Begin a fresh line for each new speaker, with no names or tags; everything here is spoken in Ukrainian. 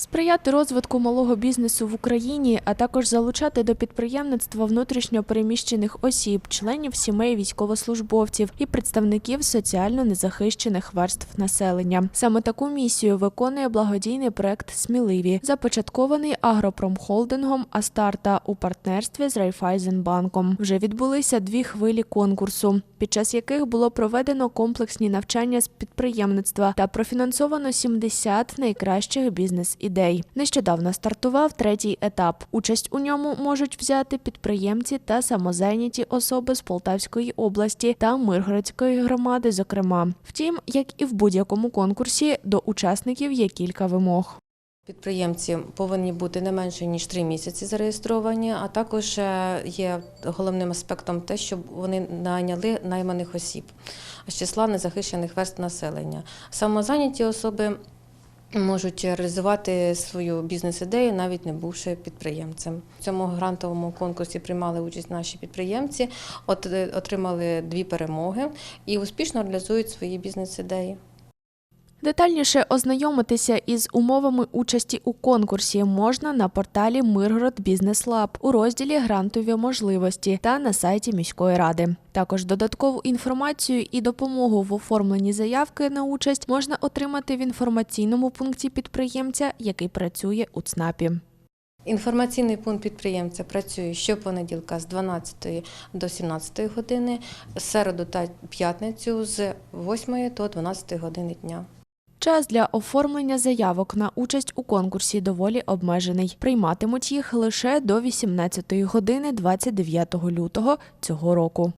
Сприяти розвитку малого бізнесу в Україні, а також залучати до підприємництва внутрішньо переміщених осіб, членів сімей військовослужбовців і представників соціально незахищених верств населення. Саме таку місію виконує благодійний проект Сміливі, започаткований агропромхолдингом Астарта у партнерстві з Райфайзенбанком. Вже відбулися дві хвилі конкурсу, під час яких було проведено комплексні навчання з підприємництва та профінансовано 70 найкращих бізнес-ідей. Нещодавно стартував третій етап. Участь у ньому можуть взяти підприємці та самозайняті особи з Полтавської області та Миргородської громади, зокрема. Втім, як і в будь-якому конкурсі, до учасників є кілька вимог.
Підприємці повинні бути не менше ніж три місяці зареєстровані, а також е, є головним аспектом те, щоб вони найняли найманих осіб з числа незахищених верст населення. Самозайняті особи можуть реалізувати свою бізнес-ідею, навіть не бувши підприємцем. В цьому грантовому конкурсі приймали участь наші підприємці, от- е, отримали дві перемоги і успішно реалізують свої бізнес-ідеї.
Детальніше ознайомитися із умовами участі у конкурсі можна на порталі Миргород Бізнес Лаб у розділі Грантові можливості та на сайті міської ради. Також додаткову інформацію і допомогу в оформленні заявки на участь можна отримати в інформаційному пункті підприємця, який працює у ЦНАПі.
Інформаційний пункт підприємця працює щопонеділка з 12 до 17 години, середу та п'ятницю з 8 до 12 години дня.
Час для оформлення заявок на участь у конкурсі доволі обмежений. Прийматимуть їх лише до 18 години 29 лютого цього року.